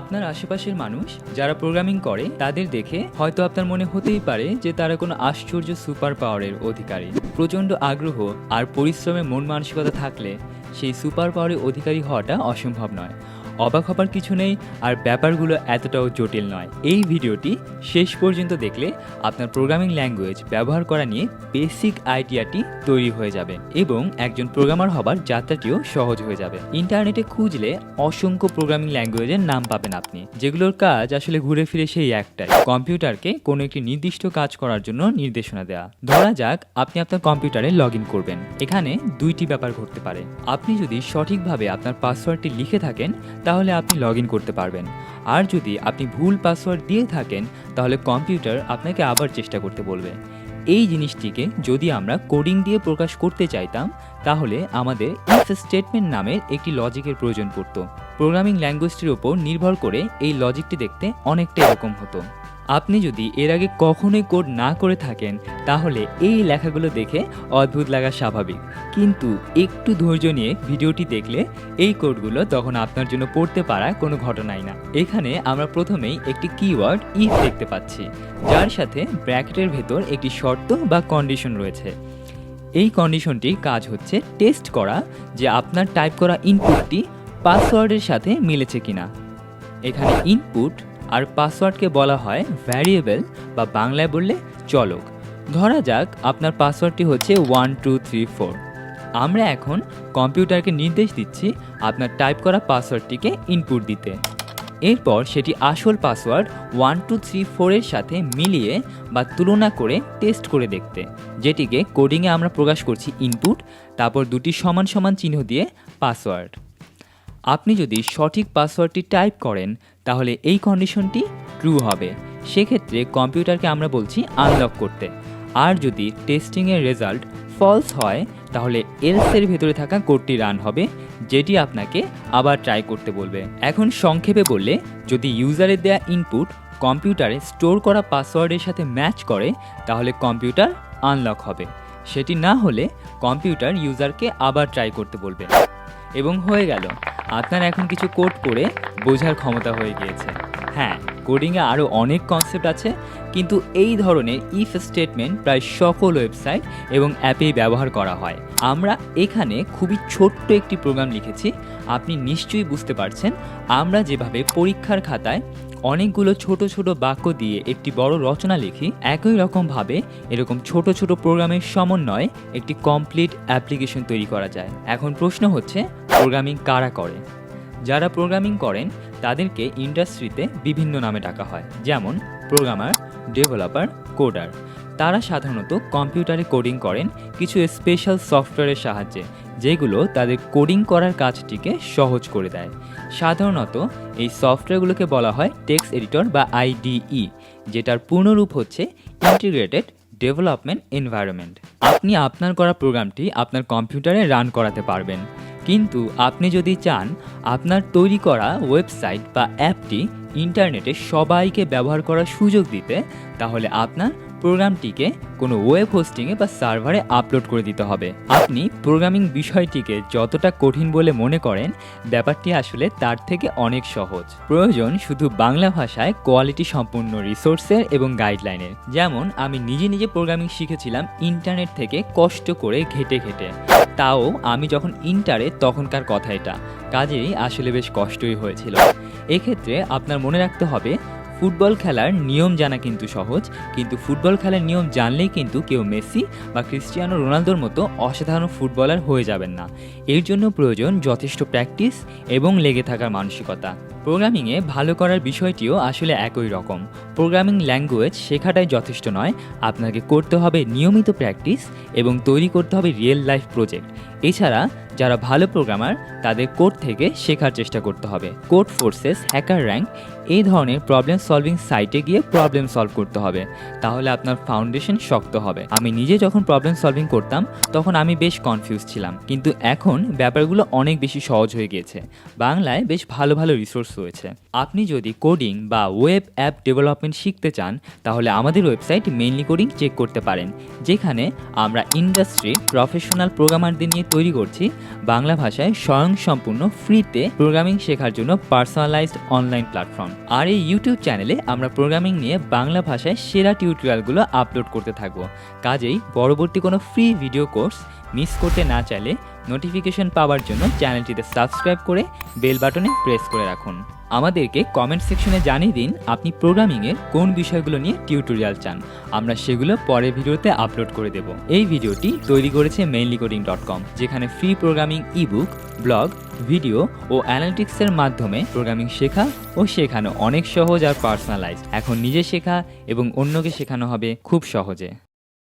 আপনার আশেপাশের মানুষ যারা প্রোগ্রামিং করে, তাদের দেখে হয়তো আপনার মনে হতেই পারে যে তারা কোনো আশ্চর্য সুপার পাওয়ারের অধিকারী। প্রচণ্ড আগ্রহ আর পরিশ্রমে মন মানসিকতা থাকলে সেই সুপার পাওয়ারের অধিকারী হওয়াটা অসম্ভব নয়। অবাক হবার কিছু নেই আর ব্যাপারগুলো এতটাও জটিল নয়। এই ভিডিওটি শেষ পর্যন্ত দেখলে আপনার প্রোগ্রামিং ল্যাঙ্গুয়েজ ব্যবহার করা নিয়ে বেসিক আইডিয়াটি তৈরি হয়ে যাবে এবং একজন প্রোগ্রামার হবার যাত্রাটিও সহজ হয়ে যাবে। ইন্টারনেটে খুঁজলে অসংখ্য প্রোগ্রামিং ল্যাঙ্গুয়েজের নাম পাবেন আপনি, যেগুলোর কাজ আসলে ঘুরে ফিরে সেই একটাই। কম্পিউটারকে কোনো একটি নির্দিষ্ট কাজ করার জন্য নির্দেশনা দেওয়া ধরা যাক আপনি আপনার কম্পিউটারে লগ ইন করবেন। এখানে দুইটি ব্যাপার ঘটতে পারে। আপনি যদি সঠিকভাবে আপনার পাসওয়ার্ডটি লিখে থাকেন তাহলে আপনি লগ করতে পারবেন। আর যদি আপনি ভুল পাসওয়ার্ড দিয়ে থাকেন, তাহলে কম্পিউটার আপনাকে আবার চেষ্টা করতে বলবে। এই জিনিসটিকে যদি আমরা কোডিং দিয়ে প্রকাশ করতে চাইতাম, তাহলে আমাদের ইফ স্টেটমেন্ট নামের একটি লজিকের প্রয়োজন পড়তো। প্রোগ্রামিং ল্যাঙ্গুয়েজটির ওপর নির্ভর করে এই লজিকটি দেখতে অনেকটা এরকম হতো। আপনি যদি এর আগে কখনোই কোড না করে থাকেন, তাহলে এই লেখাগুলো দেখে অদ্ভুত লাগা স্বাভাবিক। কিন্তু একটু ধৈর্য নিয়ে ভিডিওটি দেখলে এই কোডগুলো তখন আপনার জন্য পড়তে পারা কোনো ঘটনাই না। এখানে আমরা প্রথমেই একটি কিওয়ার্ড ইফ দেখতে পাচ্ছি, যার সাথে ব্র্যাকেটের ভেতর একটি শর্ত বা কন্ডিশন রয়েছে। এই কন্ডিশনটির কাজ হচ্ছে টেস্ট করা যে আপনার টাইপ করা ইনপুটটি পাসওয়ার্ডের সাথে মিলেছে কিনা। এখানে ইনপুট আর পাসওয়ার্ডকে বলা হয় ভ্যারিয়েবল বা বাংলায় বললে চলক। ধরা যাক আপনার পাসওয়ার্ডটি হচ্ছে ওয়ান টু থ্রি ফোর আমরা এখন কম্পিউটারকে নির্দেশ দিচ্ছি আপনার টাইপ করা পাসওয়ার্ডটিকে ইনপুট দিতে। এরপর সেটি আসল পাসওয়ার্ড ওয়ান টু থ্রি ফোরের সাথে মিলিয়ে বা তুলনা করে টেস্ট করে দেখতে। যেটিকে কোডিংয়ে আমরা প্রকাশ করছি ইনপুট তারপর দুটি সমান সমান চিহ্ন দিয়ে পাসওয়ার্ড। আপনি যদি সঠিক পাসওয়ার্ডটি টাইপ করেন, তাহলে এই কন্ডিশনটি ট্রু হবে। সেক্ষেত্রে কম্পিউটারকে আমরা বলছি আনলক করতে। আর যদি টেস্টিংয়ের রেজাল্ট ফলস হয়, তাহলে এলসের ভেতরে থাকা কোডটি রান হবে, যেটি আপনাকে আবার ট্রাই করতে বলবে। এখন সংক্ষেপে বললে, যদি ইউজারের দেয়া ইনপুট কম্পিউটারে স্টোর করা পাসওয়ার্ডের সাথে ম্যাচ করে, তাহলে কম্পিউটার আনলক হবে। সেটি না হলে কম্পিউটার ইউজারকে আবার ট্রাই করতে বলবে। এবং হয়ে গেল। আপনার এখন কিছু কোড করে বোঝার ক্ষমতা হয়ে গিয়েছে। হ্যাঁ কোডিংয়ে আরও অনেক কনসেপ্ট আছে, কিন্তু এই ধরনের ইফ স্টেটমেন্ট প্রায় সকল ওয়েবসাইট এবং অ্যাপেই ব্যবহার করা হয়। আমরা এখানে খুবই ছোট্ট একটি প্রোগ্রাম লিখেছি, আপনি নিশ্চয়ই বুঝতে পারছেন, আমরা যেভাবে পরীক্ষার খাতায় অনেকগুলো ছোট ছোট বাক্য দিয়ে একটি বড় রচনা লিখি। একই রকমভাবে এরকম ছোট ছোট প্রোগ্রামের সমন্বয়ে একটি কমপ্লিট অ্যাপ্লিকেশন তৈরি করা যায়। এখন প্রশ্ন হচ্ছে প্রোগ্রামিং কারা করে? যারা প্রোগ্রামিং করেন, তাদেরকে ইন্ডাস্ট্রিতে বিভিন্ন নামে ডাকা হয়। যেমন প্রোগ্রামার ডেভেলপার কোডার তারা সাধারণত কম্পিউটারে কোডিং করেন, কিছু স্পেশাল সফটওয়্যারের সাহায্যে। যেগুলো তাদের কোডিং করার কাজটিকে সহজ করে দেয়। সাধারণত এই সফটওয়্যারগুলোকে বলা হয় টেক্সট এডিটর বা আইডিই যেটার পূর্ণরূপ হচ্ছে ইন্টিগ্রেটেড ডেভেলপমেন্ট এনভায়রনমেন্ট আপনি আপনার করা প্রোগ্রামটি আপনার কম্পিউটারে রান করাতে পারবেন। কিন্তু আপনি যদি চান, আপনার তৈরি করা ওয়েবসাইট বা অ্যাপটি ইন্টারনেটে সবাইকে ব্যবহার করার সুযোগ দিতে, তাহলে আপনার প্রোগ্রামটিকে কোনো ওয়েব হোস্টিংয়ে বা সার্ভারে আপলোড করে দিতে হবে। আপনি প্রোগ্রামিং বিষয়টিকে যতটা কঠিন বলে মনে করেন, ব্যাপারটি আসলে তার থেকে অনেক সহজ। প্রয়োজন শুধু বাংলা ভাষায় কোয়ালিটি সম্পূর্ণ রিসোর্সের এবং গাইডলাইনের। যেমন, আমি নিজে নিজে প্রোগ্রামিং শিখেছিলাম ইন্টারনেট থেকে কষ্ট করে ঘেটে ঘেটে। তাও আমি যখন ইন্টারে, তখনকার কথা এটা। কাজেই আসলে বেশ কষ্টই হয়েছিল। এক্ষেত্রে আপনার মনে রাখতে হবে ফুটবল খেলার নিয়ম জানা কিন্তু সহজ, কিন্তু ফুটবল খেলার নিয়ম জানলেই কিন্তু কেউ মেসি বা ক্রিস্টিয়ানো রোনালদোর মতো অসাধারণ ফুটবলার হয়ে যাবেন না। এর জন্য প্রয়োজন যথেষ্ট প্র্যাকটিস এবং লেগে থাকার মানসিকতা। প্রোগ্রামিংয়ে ভালো করার বিষয়টিও আসলে একই রকম। প্রোগ্রামিং ল্যাঙ্গুয়েজ শেখাটাই যথেষ্ট নয়, আপনাকে করতে হবে নিয়মিত প্র্যাকটিস এবং তৈরি করতে হবে রিয়েল লাইফ প্রজেক্ট। এছাড়া যারা ভালো প্রোগ্রামার, তাদের কোড থেকে শেখার চেষ্টা করতে হবে। কোড ফোর্সেস, হ্যাকার র্যাঙ্ক এই ধরনের প্রবলেম সলভিং সাইটে গিয়ে প্রবলেম সলভ করতে হবে। তাহলে আপনার ফাউন্ডেশন শক্ত হবে। আমি নিজে যখন প্রবলেম সলভিং করতাম, তখন আমি বেশ কনফিউজ ছিলাম। কিন্তু এখন ব্যাপারগুলো অনেক বেশি সহজ হয়ে গিয়েছে। বাংলায় বেশ ভালো ভালো রিসোর্স রয়েছে। আপনি যদি কোডিং বা ওয়েব অ্যাপ ডেভেলপমেন্ট শিখতে চান, তাহলে আমাদের ওয়েবসাইট মেইনলি কোডিং চেক করতে পারেন। যেখানে আমরা ইন্ডাস্ট্রি প্রফেশনাল প্রোগ্রামারদের নিয়ে তৈরি করছি। বাংলা ভাষায় স্বয়ংসম্পূর্ণ ফ্রিতে প্রোগ্রামিং শেখার জন্য পার্সোনালাইজড অনলাইন প্ল্যাটফর্ম আর এই ইউটিউব চ্যানেলে আমরা প্রোগ্রামিং নিয়ে বাংলা ভাষায় সেরা টিউটোরিয়ালগুলো আপলোড করতে থাকব। কাজেই পরবর্তী কোনো ফ্রি ভিডিও কোর্স মিস করতে না চাইলে নোটিফিকেশন পাওয়ার জন্য চ্যানেলটিতে সাবস্ক্রাইব করে বেল বাটনে প্রেস করে রাখুন। আমাদেরকে কমেন্ট সেকশনে জানিয়ে দিন আপনি প্রোগ্রামিংয়ের কোন বিষয়গুলো নিয়ে টিউটোরিয়াল চান। আমরা সেগুলো পরের ভিডিওতে আপলোড করে দেব। এই ভিডিওটি তৈরি করেছে মেইনলি কোডিং ডট কম যেখানে free programming ebook blog video ও অ্যানালিটিক্সের মাধ্যমে প্রোগ্রামিং শেখা ও শেখানো অনেক সহজ আর পার্সোনালাইজড এখন নিজে শেখা এবং অন্যকে শেখানো হবে খুব সহজে।